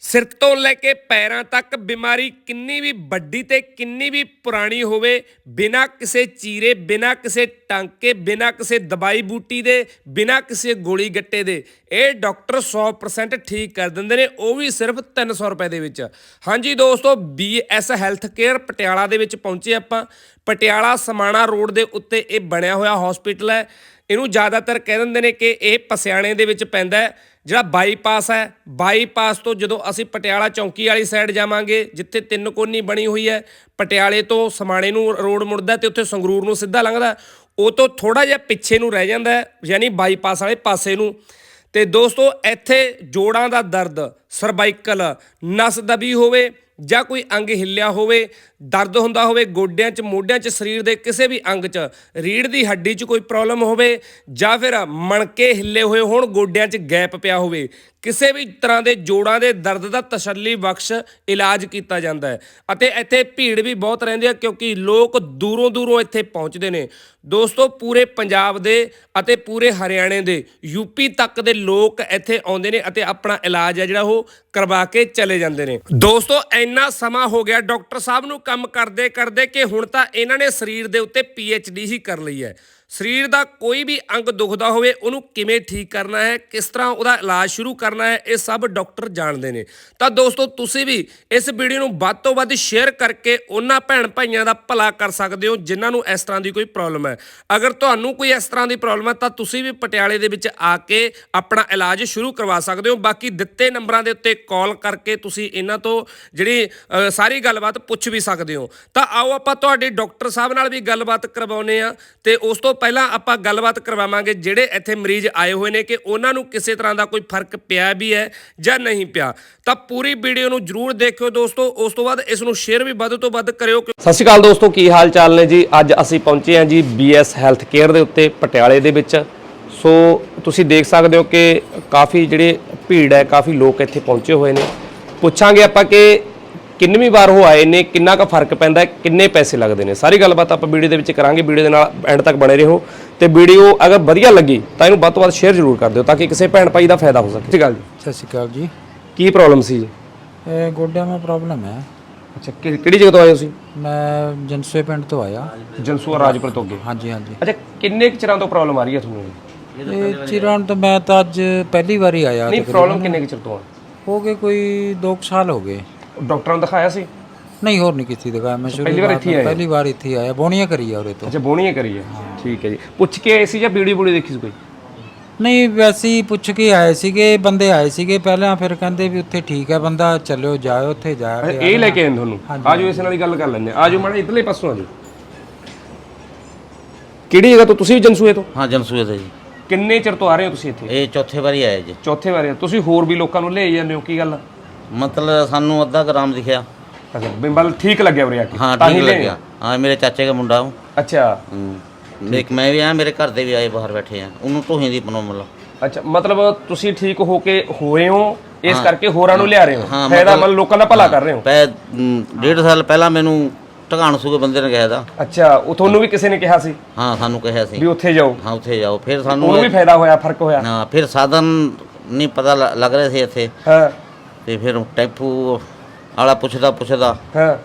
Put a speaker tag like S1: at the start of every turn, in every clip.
S1: ਸਿਰ ਤੋਂ ਲੈ ਕੇ ਪੈਰਾਂ ਤੱਕ ਬਿਮਾਰੀ ਕਿੰਨੀ ਵੀ ਵੱਡੀ ਤੇ ਕਿੰਨੀ ਵੀ ਪੁਰਾਣੀ ਹੋਵੇ, ਬਿਨਾਂ ਕਿਸੇ ਚੀਰੇ, ਬਿਨਾਂ ਕਿਸੇ ਟਾਂਕੇ, ਬਿਨਾਂ ਕਿਸੇ ਦਵਾਈ ਬੂਟੀ ਦੇ, ਬਿਨਾਂ ਕਿਸੇ ਗੋਲੀ ਗੱਟੇ ਦੇ, ਇਹ ਡਾਕਟਰ 100% ਠੀਕ ਕਰ ਦਿੰਦੇ ਨੇ, ਉਹ ਵੀ ਸਿਰਫ 300 ਰੁਪਏ ਦੇ ਵਿੱਚ। ਹਾਂਜੀ ਦੋਸਤੋ ਬੀਐਸ ਹੈਲਥ ਕੇਅਰ ਪਟਿਆਲਾ ਦੇ ਵਿੱਚ ਪਹੁੰਚੇ ਆਪਾਂ। ਪਟਿਆਲਾ ਸਮਾਣਾ ਰੋਡ ਦੇ ਉੱਤੇ ਇਹ ਬਣਿਆ ਹੋਇਆ ਹਸਪੀਟਲ ਹੈ। ਇਹਨੂੰ ਜ਼ਿਆਦਾਤਰ ਕਹਿ ਦਿੰਦੇ ਨੇ ਕਿ ਇਹ ਪਸਿਆਣੇ ਦੇ ਵਿੱਚ ਪੈਂਦਾ ਹੈ। ਜਿਹੜਾ ਬਾਈਪਾਸ ਹੈ ਬਾਈਪਾਸ ਤੋਂ ਜਦੋਂ ਅਸੀਂ ਪਟਿਆਲਾ ਚੌਂਕੀ ਵਾਲੀ ਸਾਈਡ ਜਾਵਾਂਗੇ, ਜਿੱਥੇ ਤਿੰਨ ਕੋਨੀ ਬਣੀ ਹੋਈ ਹੈ, ਪਟਿਆਲੇ ਤੋਂ ਸਮਾਣੇ ਨੂੰ ਰੋਡ ਮੁੜਦਾ ਤੇ ਉੱਥੇ ਸੰਗਰੂਰ ਨੂੰ ਸਿੱਧਾ ਲੰਘਦਾ, ਉਹ ਤੋਂ ਥੋੜਾ ਜਿਹਾ ਪਿੱਛੇ ਨੂੰ ਰਹਿ ਜਾਂਦਾ ਯਾਨੀ ਬਾਈਪਾਸ ਵਾਲੇ ਪਾਸੇ ਨੂੰ। ਤੇ ਦੋਸਤੋ, ਇੱਥੇ ਜੋੜਾਂ ਦਾ ਦਰਦ ਸਰਵਾਈਕਲ ਨਸ ਦਬੀ ਹੋਵੇ ਜਾਂ ਕੋਈ ਅੰਗ ਹਿੱਲਿਆ ਹੋਵੇ, ਦਰਦ ਹੁੰਦਾ ਹੋਵੇ, ਗੋਡਿਆਂ 'ਚ, ਮੋਢਿਆਂ 'ਚ, ਸਰੀਰ ਦੇ ਕਿਸੇ ਵੀ ਅੰਗ 'ਚ ਰੀੜ ਦੀ ਹੱਡੀ 'ਚ ਕੋਈ ਪ੍ਰੋਬਲਮ ਹੋਵੇ ਜਾਂ ਫਿਰ ਮਣਕੇ ਹਿੱਲੇ ਹੋਏ ਹੋਣ, ਗੋਡਿਆਂ 'ਚ ਗੈਪ ਪਿਆ ਹੋਵੇ ਕਿਸੇ ਵੀ ਤਰ੍ਹਾਂ ਦੇ ਜੋੜਾਂ ਦੇ ਦਰਦ ਦਾ ਤਸੱਲੀ ਬਖਸ਼ ਇਲਾਜ ਕੀਤਾ ਜਾਂਦਾ ਹੈ। ਅਤੇ ਇੱਥੇ ਭੀੜ ਵੀ ਬਹੁਤ ਰਹਿੰਦੀ ਹੈ ਕਿਉਂਕਿ ਲੋਕ ਦੂਰੋਂ ਦੂਰੋਂ ਇੱਥੇ ਪਹੁੰਚਦੇ ਨੇ। ਦੋਸਤੋ, ਪੂਰੇ ਪੰਜਾਬ ਦੇ ਅਤੇ ਪੂਰੇ ਹਰਿਆਣੇ ਦੇ ਯੂਪੀ ਤੱਕ ਦੇ ਲੋਕ ਇੱਥੇ ਆਉਂਦੇ ਨੇ ਅਤੇ ਆਪਣਾ ਇਲਾਜ ਹੈ ਜਿਹੜਾ ਉਹ ਕਰਵਾ ਕੇ ਚਲੇ ਜਾਂਦੇ ਨੇ। ਦੋਸਤੋ, ਇੰਨਾ ਸਮਾਂ ਹੋ ਗਿਆ ਡਾਕਟਰ ਸਾਹਿਬ ਨੂੰ ਕੰਮ ਕਰਦੇ ਕਰਦੇ ਕਿ ਹੁਣ ਤਾਂ ਇਹਨਾਂ ਨੇ ਸਰੀਰ ਦੇ ਉੱਤੇ ਡੀ ਹੀ ਕਰ ਲਈ ਹੈ। ਸਰੀਰ ਦਾ ਕੋਈ ਵੀ ਅੰਗ ਦੁਖਦਾ ਹੋਵੇ, ਉਹਨੂੰ ਕਿਵੇਂ ਠੀਕ ਕਰਨਾ ਹੈ, ਕਿਸ ਤਰ੍ਹਾਂ ਉਹਦਾ ਇਲਾਜ ਸ਼ੁਰੂ ਕਰਨਾ ਹੈ, ਇਹ ਸਭ ਡਾਕਟਰ ਜਾਣਦੇ ਨੇ। ਤਾਂ ਦੋਸਤੋ, ਤੁਸੀਂ ਵੀ ਇਸ ਵੀਡੀਓ ਨੂੰ ਵੱਧ ਤੋਂ ਵੱਧ ਸ਼ੇਅਰ ਕਰਕੇ ਉਹਨਾਂ ਭੈਣ ਭਾਈਆਂ ਦਾ ਭਲਾ ਕਰ ਸਕਦੇ ਹੋ, ਜਿਨ੍ਹਾਂ ਨੂੰ ਇਸ ਤਰ੍ਹਾਂ ਦੀ ਕੋਈ ਪ੍ਰੋਬਲਮ ਹੈ। ਅਗਰ ਤੁਹਾਨੂੰ ਕੋਈ ਇਸ ਤਰ੍ਹਾਂ ਦੀ ਪ੍ਰੋਬਲਮ ਹੈ, ਤਾਂ ਤੁਸੀਂ ਵੀ ਪਟਿਆਲੇ ਦੇ ਵਿੱਚ ਆ ਕੇ ਆਪਣਾ ਇਲਾਜ ਸ਼ੁਰੂ ਕਰਵਾ ਸਕਦੇ ਹੋ। ਬਾਕੀ ਦਿੱਤੇ ਨੰਬਰਾਂ ਦੇ ਉੱਤੇ ਕਾਲ ਕਰਕੇ ਤੁਸੀਂ ਇਹਨਾਂ ਤੋਂ ਜਿਹੜੀ ਸਾਰੀ ਗੱਲਬਾਤ ਪੁੱਛ ਵੀ ਸਕਦੇ ਹੋ। ਤਾਂ ਆਓ ਆਪਾਂ ਤੁਹਾਡੇ ਡਾਕਟਰ ਸਾਹਿਬ ਨਾਲ ਵੀ ਗੱਲਬਾਤ ਕਰਵਾਉਨੇ ਆ ਤੇ ਉਸ ਤੋਂ ਪਹਿਲਾਂ ਆਪਾਂ ਗੱਲਬਾਤ ਕਰਵਾਵਾਂਗੇ ਜਿਹੜੇ ਇੱਥੇ ਮਰੀਜ਼ ਆਏ ਹੋਏ ਨੇ ਕਿ ਉਹਨਾਂ ਨੂੰ ਕਿਸੇ ਤਰ੍ਹਾਂ ਦਾ ਕੋਈ ਫ਼ਰਕ ਪਿਆ ਵੀ ਹੈ ਜਾਂ ਨਹੀਂ ਪਿਆ। ਤਾਂ ਪੂਰੀ ਵੀਡੀਓ ਨੂੰ ਜਰੂਰ ਦੇਖਿਓ ਦੋਸਤੋ। ਉਸ ਤੋਂ ਬਾਅਦ ਇਸ ਨੂੰ ਸ਼ੇਅਰ ਵੀ ਵੱਧ ਤੋਂ ਵੱਧ ਕਰਿਓ। ਸਤਿ ਸ਼੍ਰੀ ਅਕਾਲ ਦੋਸਤੋ, ਕੀ ਹਾਲ ਚਾਲ ਨੇ ਜੀ? ਅੱਜ ਅਸੀਂ ਪਹੁੰਚੇ ਹਾਂ ਜੀ ਬੀਐਸ ਹੈਲਥ ਕੇਅਰ ਦੇ ਉੱਤੇ, ਪਟਿਆਲੇ ਦੇ ਵਿੱਚ। ਸੋ ਤੁਸੀਂ ਦੇਖ ਸਕਦੇ ਹੋ ਕਿ ਕਾਫੀ ਜਿਹੜੇ ਭੀੜ ਹੈ, ਕਾਫੀ ਲੋਕ ਇੱਥੇ ਪਹੁੰਚੇ ਹੋਏ ਨੇ। ਪੁੱਛਾਂਗੇ ਆਪਾਂ ਕਿ ਕਿੰਨਵੀਂ ਵਾਰ ਉਹ ਆਏ ਨੇ ਕਿੰਨਾ ਕੁ ਫ਼ਰਕ ਪੈਂਦਾ ਹੈ ਕਿੰਨੇ ਪੈਸੇ ਲੱਗਦੇ ਨੇ? ਸਾਰੀ ਗੱਲਬਾਤ ਆਪਾਂ ਵੀਡੀਓ ਦੇ ਵਿੱਚ ਕਰਾਂਗੇ ਵੀਡੀਓ ਦੇ ਨਾਲ ਐਂਡ ਤੱਕ ਬਣੇ ਰਹੋ। ਤੇ ਵੀਡੀਓ ਅਗਰ ਵਧੀਆ ਲੱਗੀ ਤਾਂ ਇਹਨੂੰ ਵੱਧ ਤੋਂ ਵੱਧ ਸ਼ੇਅਰ ਜ਼ਰੂਰ ਕਰ ਦਿਓ ਤਾਂ ਕਿ ਕਿਸੇ ਭੈਣ ਭਾਈ ਦਾ ਫਾਇਦਾ ਹੋ ਸਕੇ। ਠੀਕ ਗੱਲ ਜੀ।
S2: ਸਤਿ ਸ਼੍ਰੀ ਅਕਾਲ ਜੀ।
S1: ਕੀ ਪ੍ਰੋਬਲਮ ਸੀ? ਜੀ
S2: ਇਹ ਗੋਡਿਆਂ में ਪ੍ਰੋਬਲਮ ਹੈ।
S1: ਅੱਛਾ ਕਿ- ਕਿਹੜੀ ਜਗ੍ਹਾ ਤੋਂ ਆਏ ਹੋ ਤੁਸੀਂ?
S2: ਮੈਂ ਜਨਸਵੇ ਪਿੰਡ ਤੋਂ ਆਇਆ।
S1: ਜਨਸੂਆ ਰਾਜਪੁਰ ਤੋਂ ਅੱਗੇ।
S2: ਹਾਂਜੀ ਹਾਂਜੀ।
S1: ਅੱਛਾ ਕਿੰਨੇ ਕੁ ਚਿਰਾਂ ਤੋਂ ਪ੍ਰੋਬਲਮ ਆ ਰਹੀ ਹੈ ਤੁਹਾਨੂੰ?
S2: ਇਹ ਚਿਰਾਂ ਤੋਂ ਮੈਂ ਤਾਂ ਅੱਜ ਪਹਿਲੀ ਵਾਰੀ ਆਇਆ
S1: ਨਹੀਂ ਪ੍ਰੋਬਲਮ ਕਿੰਨੇ ਕੁ ਚਿਰ ਤੋਂ ਆ?
S2: ਹੋ ਗਏ ਕੋਈ 2 ਸਾਲ ਹੋ ਗਏ।
S1: ਡਾਕਟਰਾਂ ਨੂੰ ਦਿਖਾਇਆ ਸੀ?
S2: ਨਹੀਂ ਹੋਰ ਨਹੀਂ ਕੀਤੀ ਦਿਖਾਇਆ। ਮੈਂ ਸ਼ੁਰੂ
S1: ਪਹਿਲੀ ਵਾਰ ਇੱਥੇ ਆਏ?
S2: ਪਹਿਲੀ ਵਾਰ ਇੱਥੇ ਆਇਆ। ਬੋਣੀਆਂ ਕਰੀ ਆ ਉਰੇ ਤੋਂ।
S1: ਅੱਛਾ ਬੋਣੀਆਂ ਕਰੀ ਹੈ ਠੀਕ ਹੈ ਜੀ। ਪੁੱਛ ਕੇ ਆਏ ਸੀ ਜਾਂ ਵੀਡੀਓ ਬੂੜੀ ਦੇਖੀ ਸੀ ਕੋਈ?
S2: ਨਹੀਂ ਵੈਸੇ ਹੀ ਪੁੱਛ ਕੇ ਆਏ ਸੀਗੇ ਬੰਦੇ ਆਏ ਸੀਗੇ ਪਹਿਲਾਂ ਫਿਰ ਕਹਿੰਦੇ ਵੀ ਉੱਥੇ ਠੀਕ ਹੈ ਬੰਦਾ ਚੱਲਿਓ ਜਾਇਓ ਉੱਥੇ ਜਾ ਕੇ
S1: ਇਹ ਲੈ ਕੇ ਆਏ ਤੁਹਾਨੂੰ? ਆਜੋ ਇਸ ਨਾਲ ਹੀ ਗੱਲ ਕਰ ਲੈਂਦੇ ਹਾਂ। ਆਜੋ ਮਾੜਾ ਇਧਰਲੇ ਪਾਸੋਂ ਆਜੋ। ਕਿਹੜੀ ਜਗ੍ਹਾ ਤੋਂ? ਤੁਸੀਂ ਵੀ ਜਨਸੂਏ ਤੋਂ?
S3: ਹਾਂ ਜਨਸੂਏ ਦਾ ਜੀ।
S1: ਕਿੰਨੇ ਚਿਰ ਤੋਂ ਆ ਰਹੇ ਹੋ ਤੁਸੀਂ ਇੱਥੇ?
S3: ਇਹ ਚੌਥੇ ਵਾਰੀ ਆਇਆ ਜੀ।
S1: ਚੌਥੇ ਵਾਰੇ ਤੁਸੀਂ ਹੋਰ ਵੀ ਲੋਕਾਂ ਨੂੰ ਲੈ ਜਾਂਦੇ ਹੋ ਕੀ ਗੱਲ
S3: ਮਤਲਬ ਸਾਨੂੰ ਅੱਧਾ ਗ੍ਰਾਮ ਦਿਖਿਆ।
S1: ਅੱਛਾ ਬਿੰਬਲ ਠੀਕ ਲੱਗਿਆ ਉਰੇ ਆ ਕੇ?
S3: ਹਾਂ
S1: ਤਾਂ
S3: ਠੀਕ
S1: ਲੈ
S3: ਲੱਗਿਆ। ਹਾਂ ਮੇਰੇ ਚਾਚੇ ਦਾ ਮੁੰਡਾ ਉਹ।
S1: ਅੱਛਾ।
S3: ਹੂੰ। ਇੱਕ ਮੈਂ ਵੀ ਆਇਆ ਮੇਰੇ ਘਰ ਦੇ ਵੀ ਆਏ ਬਾਹਰ ਬੈਠੇ ਆ। ਉਹਨੂੰ ਢੋਹੀਂ ਦੀ ਪ੍ਰੋਬਲਮ
S1: ਅੱਛਾ ਮਤਲਬ ਤੁਸੀਂ ਠੀਕ ਹੋ ਕੇ ਹੋਏ ਹੋ ਇਸ ਕਰਕੇ ਹੋਰਾਂ ਨੂੰ ਲਿਆ ਰਹੇ ਹੋ?
S3: ਹਾਂ,
S1: ਫਾਇਦਾ ਮਤਲਬ ਲੋਕਾਂ ਦਾ ਭਲਾ ਕਰ ਰਹੇ ਹੋ?
S3: ਪੈ ਡੇਢ ਸਾਲ ਪਹਿਲਾਂ ਮੈਨੂੰ ਢਗਾਣ ਸੂਗੇ ਬੰਦੇ ਨੇ ਕਿਹਾ ਦਾ
S1: ਅੱਛਾ ਉਹ ਤੁਹਾਨੂੰ ਵੀ ਕਿਸੇ ਨੇ ਕਿਹਾ ਸੀ?
S3: ਹਾਂ ਸਾਨੂੰ ਕਿਹਾ ਸੀ।
S1: ਵੀ ਉੱਥੇ ਜਾਓ।
S3: ਹਾਂ ਉੱਥੇ ਜਾਓ। ਫਿਰ ਸਾਨੂੰ
S1: ਉਹਨੂੰ ਵੀ ਫਾਇਦਾ ਹੋਇਆ ਫ਼ਰਕ ਹੋਇਆ?
S3: ਹਾਂ ਫਿਰ ਸਾਧਨ ਨਹੀਂ ਪਤਾ ਲ- ਲੱਗ ਰਹੇ ਸੀ ਇੱਥੇ।
S1: ਹਾਂ।
S3: ਤੇ ਫਿਰ ਟੈਂਪੂ ਵਾਲਾ ਪੁੱਛਦਾ ਪੁੱਛਦਾ।
S1: ਹਾਂ।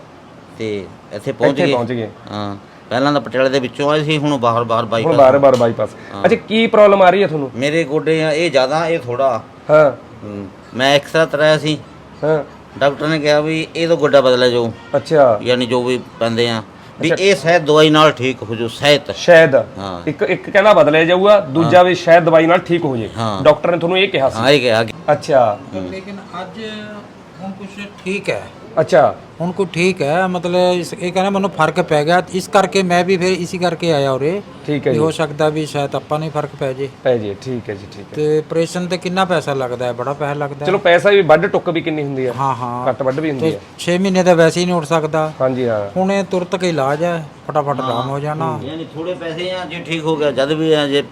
S3: ਤੇ ਇੱਥੇ ਪਹੁੰਚ
S1: ਇੱਥੇ
S3: ਗਏ।
S1: ਪਹੁੰਚ ਗਏ।
S3: ਹਾਂ। ਪਹਿਲਾਂ ਤਾਂ ਪਟਿਆਲੇ ਦੇ ਵਿੱਚੋਂ ਆਏ ਸੀ ਹੁਣ ਬਾਹਰ ਬਾਹਰ
S1: ਹੁਣ ਬਾਰ-ਬਾਰ ਬਾਈਪਾਸ ਅੱਛਾ ਕੀ ਪ੍ਰੋਬਲਮ ਆ ਰਹੀ ਹੈ ਤੁਹਾਨੂੰ?
S3: ਮੇਰੇ ਗੋਡੇ ਆ ਇਹ ਜ਼ਿਆਦਾ ਇਹ ਥੋੜਾ
S1: ਹਾਂ।
S3: ਮੈਂ ਐਕਸਰਾ ਤਰਾਇਆ ਸੀ।
S1: ਹਾਂ।
S3: ਡਾਕਟਰ ਨੇ ਕਿਹਾ ਵੀ ਇਹ ਤਾਂ ਗੋਡਾ ਬਦਲਿਆ ਜਾਊ।
S1: ਅੱਛਾ।
S3: ਯਾਨੀ ਜੋ ਵੀ ਪੈਂਦੇ ਆ। ਵੀ ਇਹ ਸ਼ਾਇਦ ਦਵਾਈ ਨਾਲ ਠੀਕ ਹੋ ਜੂ ਸ਼ਾਇਦ
S1: ਸ਼ਾਇਦ
S3: ਹਾਂ।
S1: ਇੱਕ ਇੱਕ ਕਹਿੰਦਾ ਬਦਲਿਆ ਜਾਊਗਾ ਦੂਜਾ ਵੀ ਸ਼ਾਇਦ ਦਵਾਈ ਨਾਲ ਠੀਕ ਹੋ ਜੇ।
S3: ਹਾਂ।
S1: ਡਾਕਟਰ ਨੇ ਤੁਹਾਨੂੰ ਇਹ ਕਿਹਾ ਸੀ।
S3: ਹਾਂ ਇਹ ਕਿਹਾ।
S1: ਅੱਛਾ।
S2: ਲੇਕਿਨ ਅੱਜ ਹੁਣ ਕੁਝ ਠੀਕ ਹੈ।
S1: ਅੱਛਾ।
S2: ਹੁਣ ਕੁਝ ਠੀਕ ਹੈ ਮਤਲਬ ਇਸ- ਇਹ ਕਹਿੰਦਾ ਮੈਨੂੰ ਫ਼ਰਕ ਪੈ ਗਿਆ ਇਸ ਕਰਕੇ ਮੈਂ ਵੀ ਫਿਰ ਇਸੇ ਕਰਕੇ ਆਇਆ ਉਰੇ।
S1: ਠੀਕ ਹੈ
S2: ਵੀ
S1: ਜੀ।
S2: ਹੋ ਸਕਦਾ ਵੀ ਸ਼ਾਇਦ ਆਪਾਂ ਨੂੰ ਹੀ ਫ਼ਰਕ ਪੈ ਜੇ।
S1: ਪੈ ਜੀ ਠੀਕ ਹੈ ਜੀ ਠੀਕ ਹੈ।
S2: ਤੇ ਆਪਰੇਸ਼ਨ ਤੇ ਕਿੰਨਾ ਪੈਸਾ ਲੱਗਦਾ ਹੈ? ਬੜਾ ਪੈਸਾ ਲੱਗਦਾ ਹੈ।
S1: ਚਲੋ ਪੈਸਾ ਵੀ ਵੱਢ ਟੁੱਕ ਵੀ ਕਿੰਨੀ ਹੁੰਦੀ ਹੈ।
S2: ਹਾਂ ਹਾਂ।
S1: ਘੱਟ ਵੱਢ ਵੀ ਹੁੰਦੀ ਹੈ।
S2: 6 ਮਹੀਨੇ ਦਾ ਵੈਸੇ ਹੀ ਨਹੀਂ ਉੱਠ ਸਕਦਾ।
S1: ਹਾਂਜੀ ਹਾਂ।
S2: ਹੁਣ ਇਹ ਤੁਰਤ ਕੇ ਇਲਾਜ ਹੈ ਫਟਾਫਟ ਆਰਾਮ ਹੋ ਜਾਣਾ।
S3: ਯਾਨੀ ਥੋੜੇ ਪੈਸੇ ਆ ਜੇ ਠੀਕ ਹੋ ਗਿਆ ਜਦ ਵੀ ਆ ਜੇ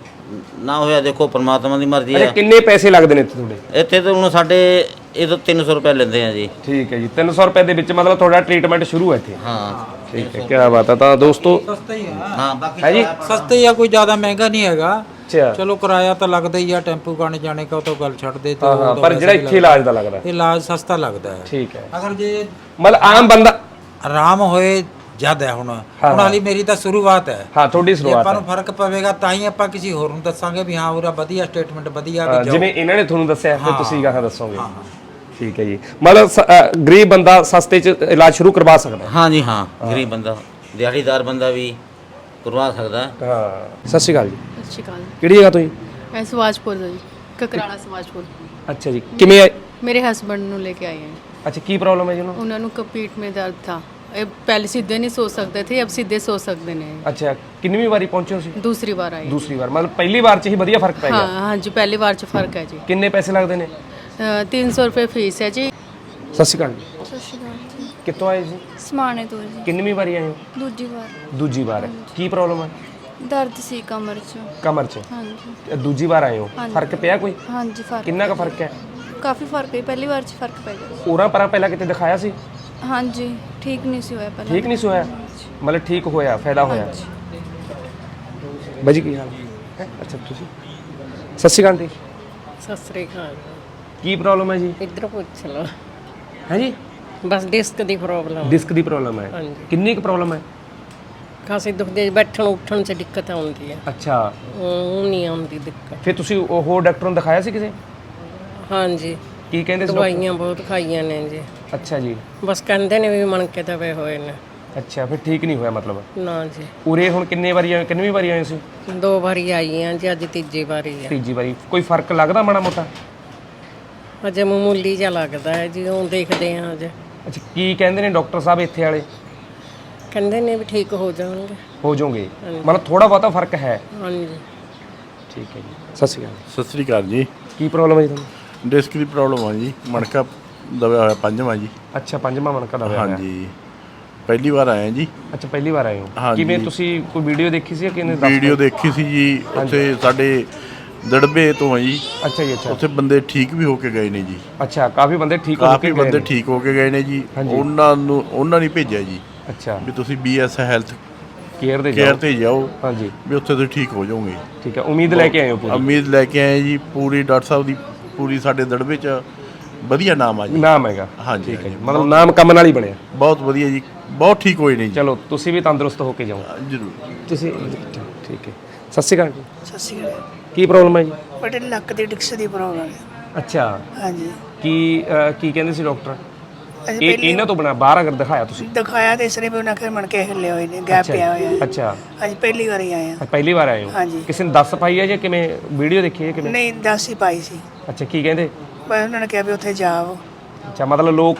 S3: ਨਾ ਹੋਇਆ ਦੇਖੋ ਪਰਮਾਤਮਾ ਦੀ ਮਰਜ਼ੀ
S1: ਅੱਛਾ
S3: ਆ
S1: ਕਿੰਨੇ ਪੈਸੇ ਲੱਗਦੇ ਨੇ ਇੱਥੇ ਤੁਹਾਡੇ?
S3: ਇੱਥੇ ਤਾਂ ਹੁਣ ਸਾਡੇ ਇਹ ਤਾਂ 300 ਰੁਪਏ ਲੈਂਦੇ ਆ ਜੀ।
S1: ਠੀਕ ਹੈ ਜੀ 300 ਰੁਪਏ ਦੇ ਵਿੱਚ ਮਤਲਬ ਤੁਹਾਡਾ ਟ੍ਰੀਟਮੈਂਟ ਸ਼ੁਰੂ ਹੈ ਇੱਥੇ?
S3: ਹਾਂ।
S1: ਠੀਕ ਹੈ ਕੀ ਬਾਤ ਹੈ ਤਾਂ ਦੋਸਤੋ
S2: ਸਸਤਾ ਹੀ ਹੈ
S3: ਹਾਂ ਬਾਕੀ
S1: ਹੈ ਜੀ?
S2: ਸਸਤਾ ਹੀ ਆ ਕੋਈ ਜ਼ਿਆਦਾ ਮਹਿੰਗਾ ਨਹੀਂ ਹੈਗਾ।
S1: ਅੱਛਾ।
S2: ਚਲੋ ਕਿਰਾਇਆ ਤਾਂ ਲੱਗਦਾ ਹੀ ਆ ਟੈਂਪੂ ਕਾਣੇ ਜਾਣੇ ਕਾ ਉਹ ਤਾਂ ਗੱਲ ਛੱਡ ਦੇ ਤੇ
S1: ਹਾਂ
S2: ਉਹ
S1: ਹਾਂ
S2: ਤਾਂ
S1: ਪਰ
S2: ਵੈਸੇ
S1: ਜਿਹੜਾ
S2: ਵੀ
S1: ਇੱਥੇ ਇਲਾਜ ਦਾ ਲੱਗਦਾ।
S2: ਇਹ ਇਲਾਜ ਸਸਤਾ ਲੱਗਦਾ ਹੈ।
S1: ਠੀਕ ਹੈ।
S2: ਅਗਰ ਜੇ
S1: ਮਤਲਬ ਆਮ ਬੰਦਾ
S2: ਆਰਾਮ ਹੋਏ ਜਦ ਹੈ ਹੁਣ। ਹੁਣ ਹਾਲੀ ਮੇਰੀ ਤਾਂ ਸ਼ੁਰੂਆਤ ਹੈ।
S1: ਹਾਂ ਤੁਹਾਡੀ
S2: ਜੇ
S1: ਸ਼ੁਰੂਆਤ
S2: ਆਪਾਂ ਨੂੰ ਫ਼ਰਕ ਪਵੇਗਾ ਤਾਂ ਹੀ ਆਪਾਂ ਕਿਸੇ ਹੋਰ ਨੂੰ ਦੱਸਾਂਗੇ ਵੀ ਹਾਂ ਉਹਦਾ ਵਧੀਆ ਸਟੇਟਮੈਂਟ ਵਧੀਆ ਵੀ ਜਾਓ।
S1: ਜਿਵੇਂ ਇਹਨਾਂ ਨੇ ਤੁਹਾਨੂੰ ਦੱਸਿਆ ਫਿਰ ਤੁਸੀਂ ਕਹਾਂ ਦੱਸੋਗੇ। ਠੀਕ ਹੈ ਜੀ ਮਤਲਬ ਸ- ਅ, ਗਰੀਬ ਬੰਦਾ ਸਸਤੇ ਚ ਇਲਾਜ ਸ਼ੁਰੂ ਕਰਵਾ ਸਕਦਾ
S3: हाँ जी हाँ गरीब बंदा दिहाड़ीदार बंदा भी करवा सकता है
S1: ਹਾਂ ਸਤਿ ਸ਼੍ਰੀ ਅਕਾਲ ਜੀ
S4: ਸਤਿ ਸ਼੍ਰੀ ਅਕਾਲ
S1: ਕਿਹੜੀ ਜਗ੍ਹਾ ਤੋਂ ਜੀ
S4: ਮੈਂ ਸਵਾਜਪੁਰ ਤੋਂ ਜੀ ਕਕਰਾਲਾ ਸਵਾਜਪੁਰ
S1: ਅੱਛਾ ਜੀ ਕਿਵੇਂ ਆਏ
S4: ਮੇਰੇ ਹਸਬੰਡ ਨੂੰ ਲੈ ਕੇ ਆਏ ਹਾਂ
S1: ਅੱਛਾ ਕੀ ਪ੍ਰੋਬਲਮ ਹੈ ਜੀ ਉਹਨਾਂ ਨੂੰ
S4: ਉਹਨਾਂ ਨੂੰ ਕਪੀਟ में दर्द था ਇਹ ਪਹਿਲੇ ਸਿੱਧੇ ਨਹੀਂ ਸੋ ਸਕਦੇ ਥੇ ਅਬ ਸਿੱਧੇ ਸੋ ਸਕਦੇ ਨੇ
S1: ਅੱਛਾ ਕਿੰਨੀ ਵਾਰੀ ਪਹੁੰਚੇ ਹੋ ਤੁਸੀਂ
S4: ਦੂਸਰੀ ਵਾਰ ਆਏ
S1: ਦੂਸਰੀ ਵਾਰ ਮਤਲਬ ਪਹਿਲੀ ਵਾਰ ਚ ਹੀ ਵਧੀਆ ਫਰਕ ਪੈ
S4: ਹਾਂ
S1: ਗਿਆ
S4: ਹਾਂਜੀ ਪਹਿਲੀ ਵਾਰ ਚ ਫਰਕ ਹੈ ਜੀ
S1: ਕਿੰਨੇ ਪੈਸੇ ਲੱਗਦੇ ਨੇ
S4: ਅ, 300 ਰੁਪਏ ਫੀਸ ਹੈ ਜੀ।
S1: ਸਤਿ ਸ਼੍ਰੀ ਅਕਾਲ ਜੀ।
S5: ਸਤਿ ਸ਼੍ਰੀ ਅਕਾਲ ਜੀ।
S1: ਕਿੱਥੋਂ ਆਏ ਜੀ?
S5: ਸਮਾਣੇ ਤੋਂ ਜੀ।
S1: ਕਿੰਨੀ ਵਾਰੀ ਆਏ ਹੋ?
S5: ਦੂਜੀ ਵਾਰ।
S1: ਦੂਜੀ ਵਾਰ ਕੀ ਪ੍ਰੋਬਲਮ ਹੈ?
S5: ਦਰਦ ਸੀ ਕਮਰ 'ਚ।
S1: ਕਮਰ 'ਚ?
S5: ਹਾਂਜੀ।
S1: ਇਹ ਦੂਜੀ ਵਾਰ ਆਏ ਹੋ?
S5: ਹਾਂਜੀ।
S1: ਫ਼ਰਕ ਪਿਆ ਕੋਈ?
S5: ਹਾਂਜੀ ਫ਼ਰਕ
S1: ਕਿੰਨਾ ਕੁ ਫ਼ਰਕ ਹੈ?
S5: ਕਾਫੀ ਫ਼ਰਕ ਹੈ ਪਹਿਲੀ ਵਾਰ 'ਚ ਫ਼ਰਕ ਪੈ ਗਿਆ।
S1: ਉਰਾਂ ਪਰਾਂ ਪਹਿਲਾਂ ਕਿਤੇ ਦਿਖਾਇਆ ਸੀ?
S5: ਹਾਂਜੀ ਠੀਕ ਨਹੀਂ ਸੀ ਹੋਇਆ ਪਹਿਲਾਂ।
S1: ਠੀਕ ਨਹੀਂ ਸੀ ਹੋਇਆ? ਮਤਲਬ ਠੀਕ ਹੋਇਆ ਫਾਇਦਾ ਹੋਇਆ? ਬਾਜੀ ਕੀ ਹਾਲ? ਹੈ? ਅੱਛਾ ਤੁਸੀਂ? ਸਤਿ ਸ਼੍ਰੀ ਅਕਾਲ ਜੀ।
S6: ਸਤਿ ਸ੍ਰੀ ਅਕਾਲ।
S1: ਕੀ ਪ੍ਰੋਬਲਮ ਹੈ ਜੀ?
S6: ਇੱਧਰ ਪੁੱਛ ਲਓ।
S1: ਹੈ ਜੀ?
S6: ਬਸ ਡਿਸਕ ਦੀ ਪ੍ਰੋਬਲਮ
S1: ਡਿਸਕ ਦੀ ਪ੍ਰੋਬਲਮ ਹੈ।
S6: ਹਾਂਜੀ।
S1: ਕਿੰਨੀ ਕੁ ਪ੍ਰੋਬਲਮ ਹੈ?
S6: ਖਾਸੀ ਦੁਖਦੇ ਬੈਠਣ ਉੱਠਣ 'ਚ ਦਿੱਕਤ ਆਉਂਦੀ ਹੈ
S1: ਅੱਛਾ।
S6: ਉਹ ਨਹੀਂ ਆਉਂਦੀ ਦਿੱਕਤ।
S1: ਫਿਰ ਤੁਸੀਂ ਉਹ ਹੋਰ ਡਾਕਟਰ ਨੂੰ ਦਿਖਾਇਆ ਸੀ ਕਿਸੇ?
S6: ਹਾਂਜੀ।
S1: ਕੀ ਕਹਿੰਦੇ ਸੀ ਡਾਕਟਰ?
S6: ਦਵਾਈਆਂ ਬਹੁਤ ਖਾਈਆਂ ਨੇ ਜੀ।
S1: ਅੱਛਾ ਜੀ।
S6: ਬਸ ਕਹਿੰਦੇ ਨੇ ਵੀ ਮਣ ਕੇ ਦਵੇ ਹੋਏ ਨੇ।
S1: ਅੱਛਾ ਫਿਰ ਠੀਕ ਨਹੀਂ ਹੋਇਆ ਮਤਲਬ?
S6: ਨਾ ਜੀ।
S1: ਉਰੇ ਹੁਣ ਕਿੰਨੇ ਵਾਰੀ ਆਏ ਕਿੰਨੀ ਵਾਰੀ ਆਏ ਸੀ?
S6: ਦੋ ਵਾਰੀ ਆਈ ਹਾਂ ਜੀ ਅੱਜ ਤੀਜੀ ਵਾਰੀ ਹੈ
S1: ਤੀਜੀ ਵਾਰੀ। ਕੋਈ ਫ਼ਰਕ ਲੱਗਦਾ ਮਾੜਾ ਮੋਟਾ?
S6: ਅਜੇ ਮਾਮੂਲੀ ਜਿਹਾ ਲੱਗਦਾ ਹੈ ਜੀ ਉਹ ਦੇਖਦੇ ਹਾਂ ਅਜੇ।
S1: ਅੱਛਾ ਕੀ ਕਹਿੰਦੇ ਨੇ ਡਾਕਟਰ ਸਾਹਿਬ ਇੱਥੇ ਵਾਲੇ?
S6: ਕਹਿੰਦੇ ਨੇ ਵੀ ਠੀਕ ਹੋ ਜਾਣਗੇ।
S1: ਹੋ ਜਾਓਗੇ। ਮਤਲਬ ਥੋੜਾ ਬਹੁਤਾ ਫ਼ਰਕ ਹੈ।
S6: ਹਾਂਜੀ।
S1: ਠੀਕ ਹੈ ਜੀ। ਸਤਿ ਸ਼੍ਰੀ ਅਕਾਲ।
S7: ਸਤਿ ਸ੍ਰੀ ਅਕਾਲ ਜੀ।
S1: ਕੀ ਪ੍ਰੋਬਲਮ ਹੈ ਜੀ ਤੁਹਾਨੂੰ?
S7: ਡਿਸਕ ਦੀ ਪ੍ਰੋਬਲਮ ਆ ਜੀ। ਮਣਕਾ ਦਬਿਆ ਹੋਇਆ ਪੰਜਵਾਂ ਜੀ।
S1: ਅੱਛਾ ਪੰਜਵਾਂ ਮਣਕਾ ਦਾ ਹੋਇਆ। ਹੈ।
S7: ਹਾਂਜੀ। ਪਹਿਲੀ ਵਾਰ ਆਏ ਹਾਂ ਜੀ।
S1: ਅੱਛਾ ਪਹਿਲੀ ਵਾਰ ਆਏ ਹੋ।
S7: ਹਾਂਜੀ।
S1: ਕਿਵੇਂ ਤੁਸੀਂ ਕੋਈ ਵੀਡੀਓ ਦੇਖੀ ਸੀ ਜਾਂ ਕਿਨੇ
S7: ਵੀਡੀਓ ਦੇਖੀ ਸੀ ਜੀ। ਉੱਥੇ ਸਾਡੇ ਦੜਬੇ ਤੋਂ ਆ ਜੀ
S1: ਅੱਛਾ ਜੀ ਅੱਛਾ।
S7: ਉੱਥੇ ਬੰਦੇ ਠੀਕ ਵੀ ਹੋ ਕੇ ਗਏ ਨੇ ਜੀ।
S1: ਅੱਛਾ ਕਾਫੀ ਬੰਦੇ ਠੀਕ ਹੋ
S7: ਕਾਫੀ
S1: ਕੇ ਗਏ
S7: ਬੰਦੇ
S1: ਨੇ।
S7: ਠੀਕ ਹੋ ਕੇ ਗਏ ਨੇ ਜੀ।
S1: ਹਾਂਜੀ।
S7: ਉਹਨਾਂ ਨੂੰ ਉਹਨਾਂ ਨੇ ਭੇਜਿਆ ਜੀ।
S1: ਅੱਛਾ।
S7: ਵੀ ਤੁਸੀਂ ਬੀਐਸ ਹੈਲਥ
S1: ਕੇਅਰ ਦੇ
S7: ਕੇਅਰ
S1: ਜਾਓ।
S7: ਤੇ ਜਾਓ।
S1: ਹਾਂਜੀ।
S7: ਵੀ ਉੱਥੇ ਤੁਸੀਂ ਠੀਕ ਹੋ ਜਾਓਗੇ।
S1: ਠੀਕ ਹੈ ਉਮੀਦ ਲੈ ਕੇ ਆਏ ਹੋ ਪੂਰੀ।
S7: ਉਮੀਦ ਲੈ ਕੇ ਆਏ ਜੀ। ਪੂਰੀ ਡਾਕਟਰ ਸਾਹਿਬ ਦੀ ਪੂਰੀ ਸਾਡੇ ਦੜਬੇ ਚ ਵਧੀਆ ਨਾਮ ਆ ਜੀ।
S1: ਨਾਮ ਹੈਗਾ।
S7: ਹਾਂਜੀ,
S1: ਠੀਕ ਹੈ ਜੀ।
S7: ਹਾਂਜੀ।
S1: ਮਤਲਬ ਨਾਮ ਕੰਮ ਨਾਲ ਹੀ ਬਣਿਆ।
S7: ਬਹੁਤ ਵਧੀਆ ਜੀ। ਬਹੁਤ ਠੀਕ ਹੋਏ ਨੇ ਜੀ।
S1: ਚਲੋ ਤੁਸੀਂ ਵੀ ਤੰਦਰੁਸਤ ਹੋ ਕੇ ਜਾਓ।
S7: ਜਰੂਰ।
S1: ਤੁਸੀਂ ਠੀਕ ਹੈ। ਸਤਿ ਸ਼੍ਰੀ ਅਕਾਲ ਜੀ।
S8: ਸਤਿ ਸ਼੍ਰੀ ਅਕਾਲ।
S1: ਕੀ ਪ੍ਰੋਬਲਮ ਹੈ ਜੀ?
S8: ਬੜੇ ਲੱਕ ਦੀ ਡਿਕਸ ਦੀ ਪ੍ਰੋਬਲਮ ਹੈ।
S1: ਅੱਛਾ।
S8: ਹਾਂਜੀ।
S1: ਕੀ ਅਹ, ਕੀ ਕਹਿੰਦੇ ਸੀ ਡਾਕਟਰ
S8: ਅਸੀਂ
S1: ਇਹ ਇਹਨਾਂ ਤੋਂ ਬਿਨਾ ਬਾਹਰ ਅਗਰ ਦਿਖਾਇਆ ਤੁਸੀਂ?
S8: ਦਿਖਾਇਆ ਤੇ ਇਸਨੇ ਵੀ ਉਹਨਾਂ ਕੇ ਮਣ ਕੇ ਹਿੱਲੇ ਹੋਏ ਨੇ ਗੈਪ ਪਿਆ ਹੋਇਆ। ਹੈ।
S1: ਅੱਛਾ।
S8: ਅੱਜ ਪਹਿਲੀ ਵਾਰੀ ਆਏ ਆ
S1: ਪਹਿਲੀ ਵਾਰ ਆਏ ਹੋ?
S8: ਹਾਂਜੀ।
S1: ਕਿਸੇ ਨੇ ਦੱਸ ਪਾਈ ਹੈ ਜਾਂ ਕਿਵੇਂ ਵੀਡੀਓ ਦੇਖੀ ਹੈ ਕਿਵੇਂ?
S8: ਨਹੀਂ ਦੱਸ ਹੀ ਪਾਈ ਸੀ।
S1: ਅੱਛਾ ਕੀ ਕਹਿੰਦੇ?
S8: ਪਰ ਉਹਨਾਂ ਨੇ ਕਿਹਾ ਵੀ ਉੱਥੇ ਜਾਓ।
S1: ਅੱਛਾ ਮਤਲਬ ਲੋਕ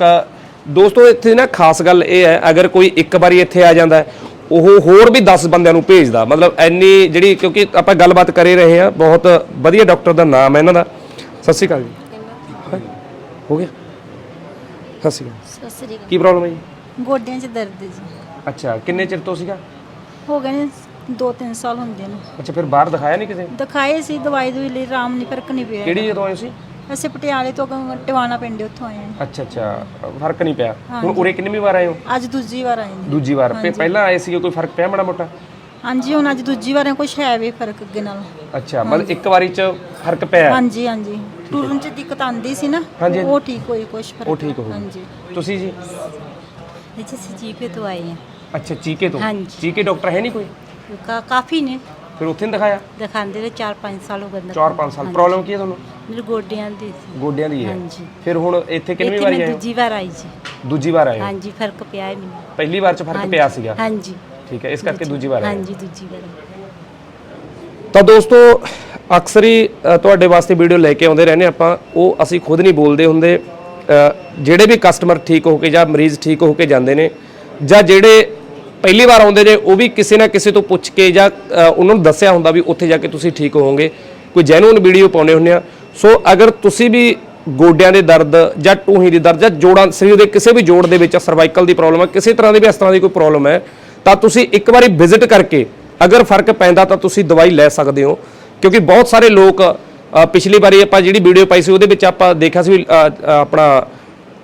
S1: ਦੋਸਤੋ ਇੱਥੇ ਨਾ ਖਾਸ ਗੱਲ ਇਹ ਹੈ ਅਗਰ ਕੋਈ ਇੱਕ ਵਾਰੀ ਇੱਥੇ ਆ ਜਾਂਦਾ ਹੈ, ਉਹ ਹੋਰ ਵੀ 10 ਬੰਦਿਆਂ ਨੂੰ ਭੇਜਦਾ। ਮਤਲਬ ਐਨੀ ਜਿਹੜੀ ਕਿਉਂਕਿ ਆਪਾਂ ਗੱਲਬਾਤ ਕਰੇ ਰਹੇ ਹਾਂ ਬਹੁਤ ਵਧੀਆ ਡਾਕਟਰ ਦਾ ਨਾਮ ਹੈ ਇਹਨਾਂ ਦਾ। ਸਤਿ ਸ਼੍ਰੀ ਅਕਾਲ ਜੀ। ਹੋ ਗਿਆ। ਸਤਿ ਸ਼੍ਰੀ ਅਕਾਲ।
S9: ਸਤਿ ਸ੍ਰੀ
S1: ਕੀ ਪ੍ਰੋਬਲਮ ਹੈ ਜੀ?
S9: ਅਕਾਲ ਗੋਡਿਆਂ 'ਚ ਦਰਦ ਹੈ ਜੀ।
S1: ਅੱਛਾ ਕਿੰਨੇ ਚਿਰ ਤੋਂ ਸੀਗਾ?
S9: ਹੋ ਗਏ ਨੇ 2-3 ਸਾਲ ਹੁੰਦੇ ਨੇ।
S1: ਅੱਛਾ ਫਿਰ ਬਾਹਰ ਦਿਖਾਇਆ ਨਹੀਂ ਕਿਸੇ
S9: ਦਿਖਾਏ ਸੀ ਦਵਾਈ ਦੂਈ ਲਈ ਆਰਾਮ ਨਹੀਂ ਫ਼ਰਕ ਨਹੀਂ ਪਿਆ।
S1: ਕਿਹੜੀ ਜਦੋਂ ਆਏ ਸੀ?
S9: ਅਸੀਂ ਪਟਿਆਲੇ ਤੋਂ ਅੱਗੋਂ ਟਿਵਾਣਾ ਪਿੰਡ ਉੱਥੋਂ ਆਏ ਹਾਂ
S1: ਅੱਛਾ ਅੱਛਾ। ਫ਼ਰਕ ਨਹੀਂ ਪਿਆ? ਹੁਣ ਉਰੇ ਕਿੰਨੀ ਵਾਰ ਆਏ ਹੋ?
S9: ਅੱਜ ਦੂਜੀ ਵਾਰ ਆਏ ਨੇ
S1: ਦੂਜੀ ਵਾਰ। ਫਿਰ ਪਹਿਲਾਂ ਆਏ ਸੀ ਕੋਈ ਫ਼ਰਕ ਪਿਆ ਮਾੜਾ ਮੋਟਾ?
S9: ਹਾਂਜੀ ਹੁਣ ਅੱਜ ਦੂਜੀ ਵਾਰ ਕੁਝ ਹੈ ਵੀ ਫ਼ਰਕ ਅੱਗੇ ਨਾਲੋਂ।
S1: ਅੱਛਾ ਮਤਲਬ ਇੱਕ ਵਾਰੀ ਚ ਫ਼ਰਕ ਪਿਆ?
S9: ਹਾਂਜੀ ਹਾਂਜੀ। ਟੁਰਨ 'ਚ ਦਿੱਕਤ ਆਂਦੀ ਸੀ ਨਾ
S1: ਹਾਂਜੀ,
S9: ਉਹ ਠੀਕ ਹੋਈ ਕੁਝ ਫ਼ਰਕ
S1: ਉਹ ਠੀਕ ਹੋ ਗਈ
S9: ਹਾਂਜੀ।
S1: ਤੁਸੀਂ ਜੀ?
S9: ਇੱਥੇ ਸਜੀਪੇ ਤੋਂ ਆਏ ਹਾਂ।
S1: ਅੱਛਾ ਚੀਕੇ ਤੋਂ?
S9: ਹਾਂਜੀ।
S1: ਚੀਕੇ ਡਾਕਟਰ ਹੈ ਨਹੀਂ ਕੋਈ?
S9: ਕਾਫੀ ਨੇ।
S1: ਫਿਰ ਉੱਥੇ ਨਹੀਂ ਦਿਖਾਇਆ?
S9: ਦਿਖਾਉਂਦੇ ਨੇ 4-5 ਸਾਲ ਹੋ ਗਏ।
S1: 4-5 ਸਾਲ। ਪ੍ਰੋਬਲਮ ਕੀ ਹੈ ਤੁਹਾਨੂੰ?
S9: ਮੇਰੇ ਗੋਡਿਆਂ ਦੀ ਸੀ।
S1: ਗੋਡਿਆਂ ਦੀ ਹੈ।
S9: ਹਾਂਜੀ।
S1: ਫਿਰ ਹੁਣ ਇੱਥੇ ਕਿੰਨੀ
S9: ਇੱਥੇ
S1: ਵਾਰੀ
S9: ਮੈਂ
S1: ਆਏ ਹੋ?
S9: ਦੂਜੀ ਵਾਰ ਆਈ ਜੀ।
S1: ਦੂਜੀ ਵਾਰ ਆਏ ਹੋ?
S9: ਹਾਂਜੀ ਫ਼ਰਕ ਪਿਆ ਹੈ ਮੈਨੂੰ।
S1: ਪਹਿਲੀ ਵਾਰ ਚ ਫ਼ਰਕ
S9: ਹਾਂਜੀ,
S1: ਪਿਆ ਸੀਗਾ?
S9: ਹਾਂਜੀ।
S1: ਠੀਕ ਹੈ ਇਸ ਕਰਕੇ ਦੂਜੀ ਵਾਰ ਆਏ ਹੋ।
S9: ਹਾਂਜੀ ਦੂਜੀ ਵਾਰ
S1: ਤਾਂ ਦੋਸਤੋ ਅਕਸਰ ਹੀ ਅ, ਤੁਹਾਡੇ ਵਾਸਤੇ ਵੀਡੀਓ ਲੈ ਕੇ ਆਉਂਦੇ ਰਹਿੰਦੇ ਆਪਾਂ। ਉਹ ਅਸੀਂ ਖੁਦ ਨਹੀਂ ਬੋਲਦੇ ਹੁੰਦੇ। ਅ, ਜਿਹੜੇ ਵੀ ਕਸਟਮਰ ਠੀਕ ਹੋ ਕੇ ਜਾਂ ਮਰੀਜ਼ ਠੀਕ ਹੋ ਕੇ ਜਾਂਦੇ ਨੇ ਜਾਂ ਜਿਹੜੇ ਪਹਿਲੀ ਵਾਰ ਆਉਂਦੇ ਨੇ ਉਹ ਵੀ ਕਿਸੇ ਨਾ ਕਿਸੇ ਤੋਂ ਪੁੱਛ ਕੇ ਜਾਂ ਅ, ਉਹਨਾਂ ਨੂੰ ਦੱਸਿਆ ਹੁੰਦਾ ਵੀ ਉੱਥੇ ਜਾ ਕੇ ਤੁਸੀਂ ਠੀਕ ਹੋਵੋਗੇ। ਕੋਈ ਜੈਨੂਨ ਵੀਡੀਓ ਪਾਉਣੇ ਹੁੰਦੇ ਆ ਸੋ ਅਗਰ ਤੁਸੀਂ ਵੀ ਗੋਡਿਆਂ ਦੇ ਦਰਦ ਜਾਂ ਟੂਹੀ ਦੀ ਦਰਦ ਜਾਂ ਜੋੜਾਂ ਸਰੀਰ ਦੇ ਕਿਸੇ ਵੀ ਜੋੜ ਦੇ ਵਿੱਚ ਸਰਵਾਈਕਲ ਦੀ ਪ੍ਰੋਬਲਮ ਹੈ ਕਿਸੇ ਤਰ੍ਹਾਂ ਦੀ ਵੀ ਇਸ ਤਰ੍ਹਾਂ ਦੀ ਕੋਈ ਪ੍ਰੋਬਲਮ ਹੈ ਤਾਂ ਤੁਸੀਂ ਇੱਕ ਵਾਰੀ ਵਿਜ਼ਿਟ ਕਰਕੇ ਅਗਰ ਫ਼ਰਕ ਪੈਂਦਾ ਤਾਂ ਤੁਸੀਂ ਦਵਾਈ ਲੈ ਸਕਦੇ ਹੋ। ਕਿਉਂਕਿ ਬਹੁਤ ਸਾਰੇ ਲੋਕ ਪਿਛਲੀ ਵਾਰੀ ਆਪਾਂ ਜਿਹੜੀ ਵੀਡੀਓ ਪਾਈ ਸੀ ਉਹਦੇ ਵਿੱਚ ਆਪਾਂ ਦੇਖਿਆ ਸੀ ਵੀ, ਆਪਣਾ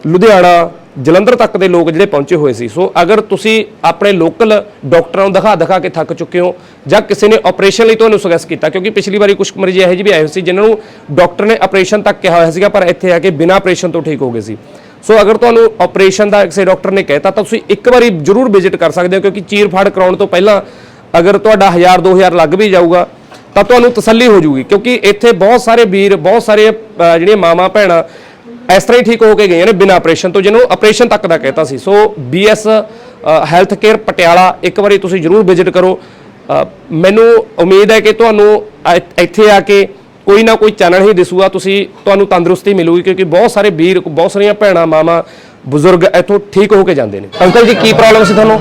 S1: ਲੁਧਿਆਣਾ ਜਲੰਧਰ ਤੱਕ ਦੇ ਲੋਕ ਜਿਹੜੇ ਪਹੁੰਚੇ ਹੋਏ ਸੀ। ਸੋ ਅਗਰ ਤੁਸੀਂ ਆਪਣੇ ਲੋਕਲ ਡਾਕਟਰਾਂ ਨੂੰ ਦਿਖਾ ਦਿਖਾ ਕੇ ਥੱਕ ਚੁੱਕੇ ਹੋ ਜਾਂ ਕਿਸੇ ਨੇ ਆਪਰੇਸ਼ਨ ਲਈ ਤੁਹਾਨੂੰ ਸੁਜੈਸਟ ਕੀਤਾ, ਕਿਉਂਕਿ ਪਿਛਲੀ ਵਾਰੀ ਕੁਝ ਮਰੀਜ਼ ਇਹੋ ਜਿਹੇ ਵੀ ਆਏ ਸੀ ਜਿਨ੍ਹਾਂ ਨੂੰ ਡਾਕਟਰ ਨੇ ਆਪਰੇਸ਼ਨ ਤੱਕ ਕਿਹਾ ਹੋਇਆ ਸੀਗਾ, ਪਰ ਇੱਥੇ ਆ ਕੇ ਬਿਨਾਂ ਆਪਰੇਸ਼ਨ ਤੋਂ ਠੀਕ ਹੋ ਗਏ ਸੀ। ਸੋ ਅਗਰ ਤੁਹਾਨੂੰ ਆਪਰੇਸ਼ਨ ਦਾ ਕਿਸੇ ਡਾਕਟਰ ਨੇ ਕਹਿਤਾ, ਤਾਂ ਤੁਸੀਂ ਇੱਕ ਵਾਰੀ ਜ਼ਰੂਰ ਵਿਜ਼ਿਟ ਕਰ ਸਕਦੇ ਹੋ, ਕਿਉਂਕਿ ਚੀਰ ਫਾੜ ਕਰਾਉਣ ਤੋਂ ਪਹਿਲਾਂ ਅਗਰ ਤੁਹਾਡਾ 1000 2000 ਲੱਗ ਵੀ ਜਾਊਗਾ, ਤਾਂ ਤੁਹਾਨੂੰ ਤਸੱਲੀ ਹੋ ਜਾਊਗੀ। ਕਿਉਂਕਿ ਇੱਥੇ ਬਹੁਤ ਸਾਰੇ ਵੀਰ, ਬਹੁਤ ਸਾਰੇ ਜਿਹੜੀਆਂ ਮਾਵਾਂ, ਭੈਣਾਂ ਇਸ ਤਰ੍ਹਾਂ ਹੀ ਠੀਕ ਹੋ ਕੇ ਗਈਆਂ ਨੇ ਬਿਨਾਂ ਆਪਰੇਸ਼ਨ ਤੋਂ, ਜਿਹਨੂੰ ਆਪਰੇਸ਼ਨ ਤੱਕ ਦਾ ਕਹਿਤਾ ਸੀ। So BS health care Patiala, ਇੱਕ ਵਾਰੀ ਤੁਸੀਂ ਜ਼ਰੂਰ ਵਿਜ਼ਿਟ ਕਰੋ। ਮੈਨੂੰ ਉਮੀਦ ਹੈ ਕਿ ਤੁਹਾਨੂੰ ਇੱਥੇ ਆ ਕੇ ਕੋਈ ਨਾ ਕੋਈ ਚੈਨਲ ਹੀ ਦਿਸੂਗਾ। ਤੁਸੀਂ, ਤੁਹਾਨੂੰ ਤੰਦਰੁਸਤੀ ਮਿਲੂਗੀ, ਕਿਉਂਕਿ ਬਹੁਤ ਸਾਰੇ ਵੀਰ, ਬਹੁਤ ਸਾਰੀਆਂ ਭੈਣਾਂ, ਮਾਵਾਂ, ਬਜ਼ੁਰਗ ਇੱਥੋਂ ਠੀਕ ਹੋ ਕੇ ਜਾਂਦੇ ਨੇ। ਅੰਕਲ ਜੀ, ਕੀ ਪ੍ਰੋਬਲਮ ਸੀ ਤੁਹਾਨੂੰ?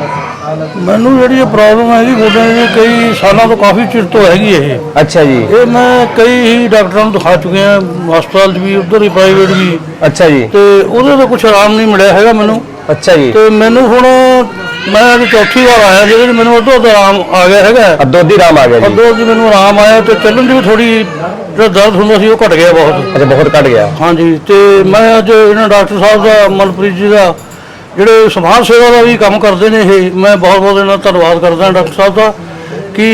S10: ਮੈਨੂੰ ਜਿਹੜੀ ਇਹ ਪ੍ਰੋਬਲਮ ਹੈਗੀ ਗੋਡਿਆਂ ਦੀ ਕਈ ਸਾਲਾਂ ਤੋਂ ਕਾਫੀ ਚਿਰ ਤੋਂ ਹੈਗੀ ਇਹ।
S1: ਅੱਛਾ ਜੀ।
S10: ਇਹ ਮੈਂ ਕਈ ਹੀ ਡਾਕਟਰਾਂ ਨੂੰ ਦਿਖਾ ਚੁੱਕਿਆ ਹਸਪਤਾਲ 'ਚ ਵੀ ਉਧਰ ਹੀ ਪ੍ਰਾਈਵੇਟ ਵੀ।
S1: ਅੱਛਾ ਜੀ।
S10: ਤੇ ਉਹਦੇ ਤੋਂ ਕੁਝ ਆਰਾਮ ਨਹੀਂ ਮਿਲਿਆ ਹੈਗਾ ਮੈਨੂੰ।
S1: ਅੱਛਾ ਜੀ।
S10: ਤੇ ਮੈਨੂੰ ਹੁਣ ਮੈਂ ਅੱਜ ਚੌਥੀ ਵਾਰ ਆਇਆ ਜਿਹਦੇ 'ਚ ਮੈਨੂੰ ਉਦੋਂ ਤੋਂ ਆਰਾਮ ਆ ਗਿਆ ਹੈਗਾ।
S1: ਅਦੋਦੀ ਰਾਮ ਆ ਗਿਆ ਜੀ।
S10: ਉਦੋਂ ਦੀ ਮੈਨੂੰ ਆਰਾਮ ਆਇਆ ਤੇ ਚੱਲਣ ਦੀ ਵੀ ਥੋੜੀ ਜਿਹੜਾ ਦਰਦ ਹੁੰਦਾ ਸੀ ਉਹ ਘਟ ਗਿਆ ਬਹੁਤ।
S1: ਅੱਛਾ ਬਹੁਤ ਘਟ ਗਿਆ।
S10: ਹਾਂਜੀ ਤੇ ਮੈਂ ਅੱਜ ਇਹਨਾਂ ਡਾਕਟਰ ਸਾਹਿਬ ਦਾ ਮਨਪ੍ਰੀਤ ਜੀ ਦਾ ਜਿਹੜੇ ਸਮਾਜ ਸੇਵਾ ਦਾ ਵੀ ਕੰਮ ਕਰਦੇ ਨੇ ਇਹ ਮੈਂ ਬਹੁਤ ਬਹੁਤ ਇਹਨਾਂ ਦਾ ਧੰਨਵਾਦ ਕਰਦਾ ਡਾਕਟਰ ਸਾਹਿਬ ਦਾ ਕਿ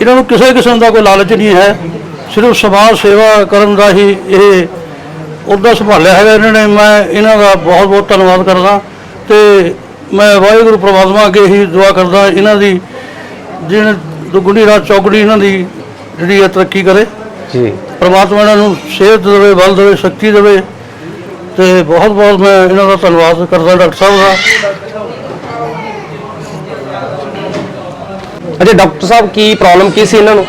S10: ਇਹਨਾਂ ਨੂੰ ਕਿਸੇ ਕਿਸਮ ਦਾ ਕੋਈ ਲਾਲਚ ਨਹੀਂ ਹੈ। ਸਿਰਫ ਸਮਾਜ ਸੇਵਾ ਕਰਨ ਦਾ ਹੀ ਇਹ ਉਹਦਾ ਸੰਭਾਲਿਆ ਹੈਗਾ ਇਹਨਾਂ ਨੇ। ਮੈਂ ਇਹਨਾਂ ਦਾ ਬਹੁਤ ਬਹੁਤ ਧੰਨਵਾਦ ਕਰਦਾ ਤੇ ਮੈਂ ਵਾਹਿਗੁਰੂ ਪ੍ਰਮਾਤਮਾ ਅੱਗੇ ਹੀ ਦੁਆ ਕਰਦਾ ਇਹਨਾਂ ਦੀ ਜਿਹਨੇ ਦੁਗਣੀ ਰਾਤ ਚੌਗਣੀ ਇਹਨਾਂ ਦੀ ਜਿਹੜੀ ਤਰੱਕੀ ਕਰੇ।
S1: ਜੀ।
S10: ਪ੍ਰਮਾਤਮਾ ਇਹਨਾਂ ਨੂੰ ਸਿਹਤ ਦੇਵੇ ਬਲ ਦੇਵੇ ਸ਼ਕਤੀ ਦੇਵੇ। ਤੇ ਬਹੁਤ ਬਹੁਤ ਮੈਂ ਇਹਨਾਂ ਦਾ ਧੰਨਵਾਦ ਕਰਦਾ ਡਾਕਟਰ ਸਾਹਿਬ ਦਾ।
S1: ਅੱਛਾ ਡਾਕਟਰ ਸਾਹਿਬ ਕੀ ਪ੍ਰੋਬਲਮ ਕੀ ਸੀ ਇਹਨਾਂ ਨੂੰ?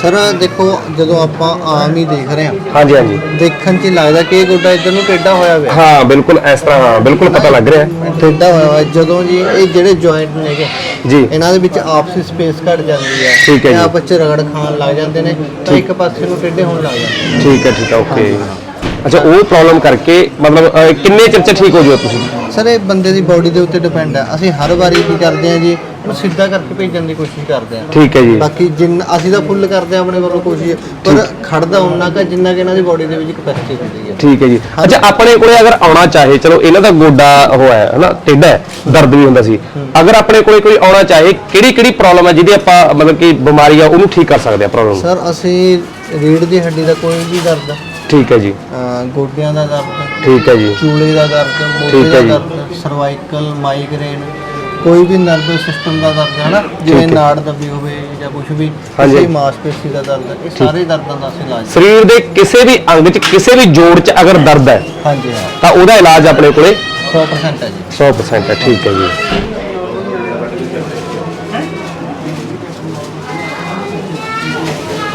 S11: ਸਰ ਦੇਖੋ ਜਦੋਂ ਆਪਾਂ ਆਮ ਹੀ ਦੇਖ ਰਹੇ ਹਾਂ
S1: ਹਾਂਜੀ ਹਾਂਜੀ।
S11: ਦੇਖਣ 'ਚ ਹੀ ਲੱਗਦਾ ਕਿ ਇਹ ਗੋਡਾ ਇੱਧਰ ਨੂੰ ਟੇਢਾ ਹੋਇਆ ਹੋਇਆ।
S1: ਹਾਂ ਬਿਲਕੁਲ ਇਸ ਤਰ੍ਹਾਂ ਹਾਂ ਬਿਲਕੁਲ ਪਤਾ ਲੱਗ ਰਿਹਾ।
S11: ਟੇਢਾ ਹੋਇਆ ਹੋਇਆ ਜਦੋਂ ਜੀ ਇਹ ਜਿਹੜੇ ਜੁਆਇੰਟ ਨੇਗੇ
S1: ਜੀ।
S11: ਇਹਨਾਂ ਦੇ ਵਿੱਚ ਆਪਸੀ ਸਪੇਸ ਘਟ ਜਾਂਦੀ ਹੈ।
S1: ਠੀਕ ਹੈ ਜੀ।
S11: ਆਪਸ 'ਚ ਰਗੜ ਖਾਣ ਲੱਗ ਜਾਂਦੇ ਨੇ ਤਾਂ ਇੱਕ ਪਾਸੇ ਨੂੰ ਟੇਢੇ ਹੋਣ ਲੱਗ ਜਾਂਦੇ ਨੇ।
S1: ਠੀਕ ਹੈ ਠੀਕ ਹੈ ਓਕੇ ਅੱਛਾ ਉਹ ਪ੍ਰੋਬਲਮ ਕਰਕੇ ਮਤਲਬ ਅਹ, ਕਿੰਨੇ ਚਿਰ ਚ ਠੀਕ ਹੋ ਜਾਓ ਤੁਸੀਂ?
S11: ਸਰ ਇਹ ਬੰਦੇ ਦੀ ਬਾਡੀ ਦੇ ਉੱਤੇ ਡਿਪੈਂਡ ਹੈ ਅਸੀਂ ਹਰ ਵਾਰੀ ਕੀ ਕਰਦੇ ਹਾਂ ਜੀ ਇਹਨੂੰ ਸਿੱਧਾ ਕਰਕੇ ਭੇਜਣ ਦੀ ਕੋਸ਼ਿਸ਼ ਕਰਦੇ ਹਾਂ
S1: ਠੀਕ ਹੈ ਜੀ।
S11: ਬਾਕੀ ਜਿੰਨ ਅਸੀਂ ਤਾਂ ਫੁੱਲ ਕਰਦੇ ਹਾਂ ਆਪਣੇ ਵੱਲੋਂ ਕੋਸ਼ਿਸ਼ ਪਰ ਖੜਦਾ ਉਹਨਾਂ ਕਾ ਜਿੰਨਾ ਕਿ ਇਹਨਾਂ ਦੀ ਬਾਡੀ ਦੇ ਵਿੱਚ ਕਪੈਸਿਟੀ ਹੁੰਦੀ ਹੈ।
S1: ਠੀਕ ਹੈ ਜੀ। ਅੱਛਾ ਆਪਣੇ ਕੋਲੇ ਅਗਰ ਆਉਣਾ ਚਾਹੇ ਚਲੋ ਇਹਨਾਂ ਦਾ ਗੋਡਾ ਉਹ ਹੈ ਹਨਾ ਟੇਢਾ ਹੈ ਦਰਦ ਵੀ ਹੁੰਦਾ ਸੀ। ਅਗਰ ਆਪਣੇ ਕੋਲੇ ਕੋਈ ਆਉਣਾ ਚਾਹੇ ਕਿਹੜੀ ਕਿਹੜੀ ਪ੍ਰੋਬਲਮ ਹੈ ਜਿਹਦੀ ਆਪਾਂ ਮਤਲਬ ਕਿ ਬਿਮਾਰੀ ਆ ਉਹਨੂੰ ਠੀਕ ਕਰ ਸਕਦੇ ਆ ਪ੍ਰੋਬਲਮ
S11: ਸਰ ਅਸੀਂ ਰੀੜ ਦੀ ਹੱਡੀ ਦਾ ਕੋਈ ਵੀ ਦਰਦ
S1: ਠੀਕ ਹੈ ਜੀ।
S11: ਅਹ ਗੋਡਿਆਂ ਦਾ ਦਰਦ
S1: ਠੀਕ ਹੈ ਜੀ।
S11: ਚੂਲੇ ਦਾ ਦਰਦ
S1: ਠੀਕ
S11: ਮੋਢੇ ਦਾ। ਦਰਦ ਸਰਵਾਈਕਲ ਮਾਈਗ੍ਰੇਨ ਕੋਈ ਵੀ ਨਰਵਸ ਸਿਸਟਮ ਦਾ ਦਰਦ ਹੈ ਨਾ ਜਿਵੇਂ
S1: ਹੈ।
S11: ਨਾੜ ਦੱਬੀ ਹੋਵੇ ਜਾਂ ਕੁਝ ਵੀ
S1: ਹਾਂਜੀ।
S11: ਕਿਸੇ ਮਾਸਪੇਸ਼ੀ ਦਾ ਦਰਦ ਇਹ ਸਾਰੇ ਦਰਦਾਂ ਦਾ ਅਸੀਂ ਇਲਾਜ।
S1: ਸਰੀਰ ਦੇ ਕਿਸੇ ਵੀ ਅੰਗ 'ਚ ਕਿਸੇ ਵੀ ਜੋੜ 'ਚ ਅਗਰ ਦਰਦ ਹੈ
S11: ਹਾਂਜੀ ਹਾਂ।
S1: ਤਾਂ ਉਹਦਾ ਇਲਾਜ ਆਪਣੇ ਕੋਲੇ
S11: 100% ਹੈ ਜੀ।
S1: 100% ਹੈ ਠੀਕ ਹੈ ਜੀ।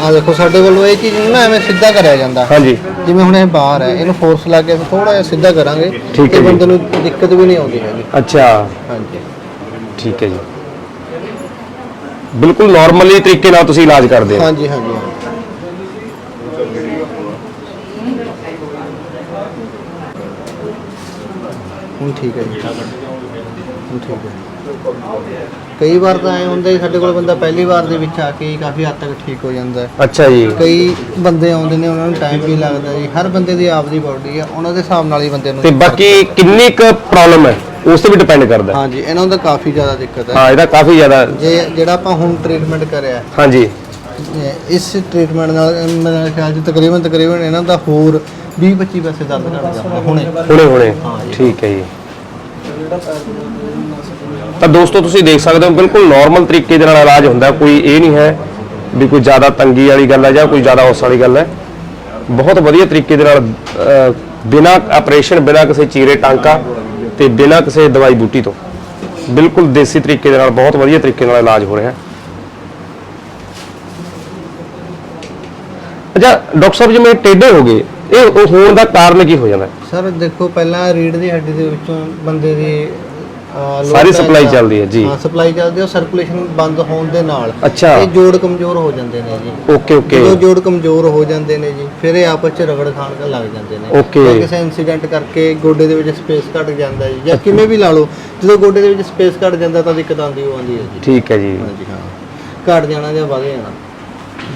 S11: ਆ ਦੇਖੋ ਸਾਡੇ ਵੱਲੋਂ ਇਹ ਚੀਜ਼ ਨੂੰ ਨਾ ਐਵੇਂ ਸਿੱਧਾ ਕਰਿਆ ਜਾਂਦਾ।
S1: ਹਾਂਜੀ।
S11: ਜਿਵੇਂ ਹੁਣ ਇਹ ਬਾਹਰ ਹੈ ਇਹਨੂੰ ਫੋਰਸ ਲਾ ਕੇ ਥੋੜਾ ਜਿਹਾ ਸਿੱਧਾ ਕਰਾਂਗੇ
S1: ਠੀਕ ਹੈ
S11: ਤੇ
S1: ਜੀ।
S11: ਬੰਦੇ ਨੂੰ ਦਿੱਕਤ ਵੀ ਨਹੀਂ ਆਉਂਦੀ ਹੈਗੀ।
S1: ਅੱਛਾ।
S11: ਹਾਂਜੀ।
S1: ਠੀਕ ਹੈ ਜੀ। ਬਿਲਕੁਲ ਨਾਰਮਲੀ ਤਰੀਕੇ ਨਾਲ ਤੁਸੀਂ ਇਲਾਜ ਕਰਦੇ ਹੋ।
S11: ਹਾਂਜੀ ਹਾਂਜੀ। ਹੁਣ ਠੀਕ ਹੈ ਜੀ। ਠੀਕ ਹੈ ਕਈ ਵਾਰ ਤਾਂ ਐ ਹੁੰਦਾ ਜੀ ਸਾਡੇ ਕੋਲ ਬੰਦਾ ਪਹਿਲੀ ਵਾਰ ਦੇ ਵਿੱਚ ਆ ਕੇ ਹੀ ਕਾਫੀ ਹੱਦ ਤੱਕ ਠੀਕ ਹੋ ਜਾਂਦਾ ਹੈ।
S1: ਅੱਛਾ ਜੀ।
S11: ਕਈ ਬੰਦੇ ਆਉਂਦੇ ਨੇ ਉਹਨਾਂ ਨੂੰ ਟਾਈਮ ਵੀ ਲੱਗਦਾ ਜੀ। ਹਰ ਬੰਦੇ ਦੀ ਆਪਦੀ ਬਾਡੀ ਆ ਉਹਨਾਂ ਦੇ ਹਿਸਾਬ ਨਾਲ ਹੀ ਬੰਦੇ ਨੂੰ
S1: ਤੇ ਬਾਕੀ ਕਿੰਨੀ ਕੁ ਪ੍ਰੋਬਲਮ ਹੈ? ਉਸ ਤੇ ਵੀ ਡਿਪੈਂਡ ਕਰਦਾ ਹੈ।
S11: ਹਾਂਜੀ ਇਹਨਾਂ ਨੂੰ ਤਾਂ ਕਾਫੀ ਜ਼ਿਆਦਾ ਦਿੱਕਤ ਹੈ।
S1: ਹਾਂ ਇਹਦਾ ਕਾਫੀ ਜ਼ਿਆਦਾ
S11: ਜੇ ਜਿਹੜਾ ਆਪਾਂ ਹੁਣ ਟ੍ਰੀਟਮੈਂਟ ਕਰਿਆ
S1: ਹਾਂਜੀ।
S11: ਇਹ- ਇਸ ਟ੍ਰੀਟਮੈਂਟ ਨਾਲ ਮੇਰੇ ਖਿਆਲ 'ਚ ਤਕਰੀਬਨ ਤਕਰੀਬਨ ਇਹਨਾਂ ਦਾ ਹੋਰ 20 25 ਪੈਸੇ ਦਰਦ ਘਟ ਜਾਂਦਾ ਹੁਣੇ।
S1: ਹੁਣੇ ਹੁਣੇ।
S11: ਹਾਂ ਜੀ।
S1: ਠੀਕ ਹੈ ਜੀ ਤਾਂ ਦੋਸਤੋ ਤੁਸੀਂ ਦੇਖ ਸਕਦੇ ਹੋ ਬਿਲਕੁਲ ਨਾਰਮਲ ਤਰੀਕੇ ਦੇ ਨਾਲ ਇਲਾਜ ਹੁੰਦਾ ਕੋਈ ਇਹ ਨਹੀਂ ਹੈ ਵੀ ਕੋਈ ਜ਼ਿਆਦਾ ਤੰਗੀ ਵਾਲੀ ਗੱਲ ਹੈ ਜਾਂ ਕੋਈ ਜ਼ਿਆਦਾ ਉਸ ਵਾਲੀ ਗੱਲ ਹੈ। ਬਹੁਤ ਵਧੀਆ ਤਰੀਕੇ ਦੇ ਨਾਲ ਅਹ, ਬਿਨਾਂ ਆਪਰੇਸ਼ਨ ਬਿਨਾਂ ਕਿਸੇ ਚੀਰੇ ਟਾਂਕਾ ਤੇ ਬਿਨਾਂ ਕਿਸੇ ਦਵਾਈ ਬੂਟੀ ਤੋਂ। ਬਿਲਕੁਲ ਦੇਸੀ ਤਰੀਕੇ ਦੇ ਨਾਲ ਬਹੁਤ ਵਧੀਆ ਤਰੀਕੇ ਨਾਲ ਇਲਾਜ ਹੋ ਰਿਹਾ ਹੈ। ਅੱਛਾ ਡਾਕਟਰ ਸਾਹਿਬ ਜਿਵੇਂ ਟੇਢੇ ਹੋ ਗਏ ਇਹ ਉਹ ਹੋਣ ਦਾ ਕਾਰਨ ਕੀ ਹੋ ਜਾਂਦਾ ਹੈ?
S11: ਸਰ ਦੇਖੋ ਪਹਿਲਾਂ ਰੀੜ ਦੀ ਹੱਡੀ ਦੇ ਵਿੱਚੋਂ ਬੰਦੇ ਦੀ ਅਹ, ਲੋੜ
S1: ਸਾਰੀ
S11: ਪੈਣ
S1: supply
S11: ਦਾ-
S1: ਚੱਲਦੀ ਹੈ, ਜੀ।
S11: ਹਾਂ ਸਪਲਾਈ ਚੱਲਦੀ ਹੈ ਸਰਕੂਲੇਸ਼ਨ ਬੰਦ ਹੋਣ ਦੇ ਨਾਲ
S1: ਅੱਛਾ।
S11: ਇਹ ਜੋੜ ਕਮਜ਼ੋਰ ਹੋ ਜਾਂਦੇ ਨੇ ਜੀ
S1: ਓਕੇ ਓਕੇ
S11: ਜਦੋਂ ਜੋੜ ਕਮਜ਼ੋਰ ਹੋ ਜਾਂਦੇ ਨੇ ਜੀ ਫਿਰ ਇਹ ਆਪਸ ਚ ਰਗੜ ਖਾਣ ਕਰਨ ਲੱਗ ਜਾਂਦੇ ਨੇ
S1: Okay।
S11: ਜਾਂ ਕਿਸੇ ਇਨਸੀਡੈਂਟ ਕਰਕੇ ਗੋਡੇ ਦੇ ਵਿੱਚ ਸਪੇਸ ਘਟ ਜਾਂਦਾ ਜੀ ਜਾਂ ਕਿਵੇਂ ਵੀ ਲਾ ਲਓ ਜਦੋਂ ਗੋਡੇ ਦੇ ਵਿੱਚ ਸਪੇਸ ਘਟ ਜਾਂਦਾ ਤਾਂ ਦਿੱਕਤ ਆਉਂਦੀ ਉਹ ਆਉਂਦੀ ਹੈ ਜੀ
S1: ਠੀਕ ਹੈ ਜੀ
S11: ਹਾਂਜੀ ਹਾਂ ਘਟ ਜਾਣਾ ਜਾਂ ਵਧ ਜਾਣਾ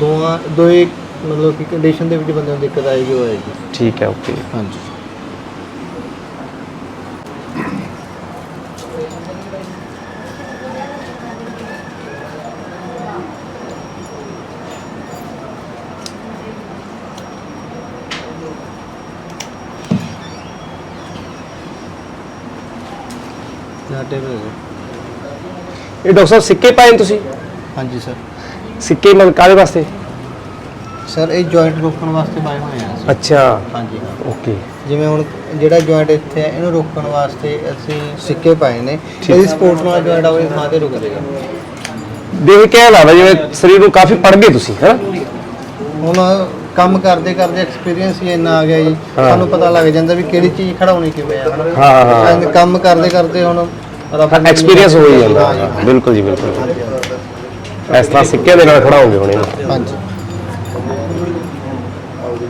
S11: ਦੋਆਂ ਦੋਏ ਮਤਲਬ ਕਿ ਕੰਡੀਸ਼ਨ ਦੇ ਵਿੱਚ ਬੰਦੇ ਨੂੰ ਦਿੱਕਤ ਆਏਗੀ ਉਹ ਆਏਗੀ।
S1: ਠੀਕ ਹੈ ਓਕੇ
S11: ਹਾਂਜੀ।
S1: ਇਹ ਡਾਕਟਰ ਸਾਹਿਬ ਸਿੱਕੇ ਪਾਏ ਤੁਸੀਂ?
S11: ਹਾਂਜੀ ਸਰ।
S1: ਸਿੱਕੇ ਮਤਲਬ ਕਾਹਦੇ ਵਾਸਤੇ?
S11: ਸਰ ਇਹ ਜੁਆਇੰਟ ਰੋਕਣ ਵਾਸਤੇ ਪਾਏ ਹੋਏ ਆ ਅਸੀਂ।
S1: ਅੱਛਾ।
S11: ਹਾਂਜੀ
S1: ਓਕੇ।
S11: ਜਿਵੇਂ ਹੁਣ ਜਿਹੜਾ ਜੁਆਇੰਟ ਇੱਥੇ ਹੈ ਇਹਨੂੰ ਰੋਕਣ ਵਾਸਤੇ ਅਸੀਂ ਸਿੱਕੇ ਪਾਏ ਨੇ। ਇਹਦੀ ਸਪੋਰਟ ਨਾਲ ਜੁਆਇੰਟ ਆਪਣੀ ਥਾਂ ਤੇ ਰੁਕ ਜਾਏਗਾ।
S1: ਦੇਖ ਕੇ ਲੱਗਦਾ ਜਿਵੇਂ ਸਰੀਰ ਨੂੰ ਕਾਫੀ ਪੜ ਗਏ ਤੁਸੀਂ ਹੈ?
S11: ਹੁਣ ਕੰਮ ਕਰਦੇ ਕਰਦੇ ਐਕਸਪੀਰੀਅੰਸ ਹੀ ਇੰਨਾ ਆ ਗਿਆ ਜੀ। ਸਾਨੂੰ ਪਤਾ ਲੱਗ ਜਾਂਦਾ ਵੀ ਕਿਹੜੀ ਚੀਜ਼ ਖੜਾਉਣੀ ਕਿਵੇਂ ਆ ਹਨਾ?
S1: ਹਾਂ, ਹਾਂ।
S11: ਐਂ ਕੰਮ ਕਰਦੇ ਕਰਦੇ ਹੁਣ ਰੱਬ
S1: ਐਕਸਪੀਰੀਅੰਸ ਹੋ ਹੀ ਜਾਂਦਾ।
S11: ਹਾਂ।
S1: ਬਿਲਕੁਲ ਜੀ ਬਿਲਕੁਲ। ਇਸ ਤਰ੍ਹਾਂ ਸਿੱਕੇ ਦੇ ਨਾਲ ਖੜਾ ਹੋਗੇ ਹੁਣ ਇਹਨੂੰ।
S11: ਹਾਂਜੀ।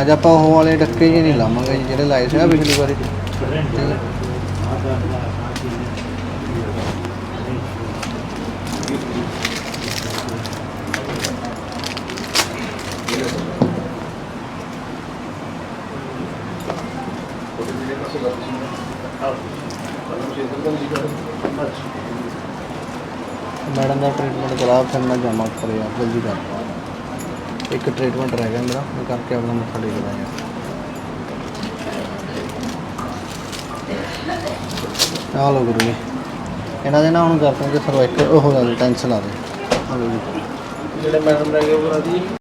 S11: ਅੱਜ ਆਪਾਂ ਉਹ ਵਾਲੇ ਡੱਕੇ ਜੀ ਨਹੀਂ ਲਾਵਾਂਗੇ ਜੀ, ਜਿਹੜੇ ਲਾਏ ਸੀ ਨਾ ਪਿਛਲੀ ਵਾਰੀ। ਮੈਡਮ ਦਾ ਟ੍ਰੀਟਮੈਂਟ ਕਰਾ ਫਿਰ ਮੈਂ ਜਾਵਾਂ ਕਰਿਆ ਜਲਦੀ ਕਰ। ਇੱਕ ਟ੍ਰੀਟਮੈਂਟ ਰਹਿ ਗਿਆ ਮੇਰਾ ਉਹ ਕਰਕੇ ਆਪਣਾ ਮੱਥਾ ਟੇਕ ਆਇਆ ਆ ਲੋ ਗੁਰੂ ਜੀ ਇਹਨਾਂ ਦੇ ਨਾ ਹੁਣ ਕਰਦੇ ਕਿ ਸਰਵਾਈਕਲ, ਉਹ ਹੋ ਜਾਂਦਾ ਟੈਨਸ਼ਨ ਆ ਰਹੀ ਆ ਲੋ ਜੀ। ਜਿਹੜੇ ਮੈਡਮ ਰਹਿ ਗਏ ਉਹ ਦੀ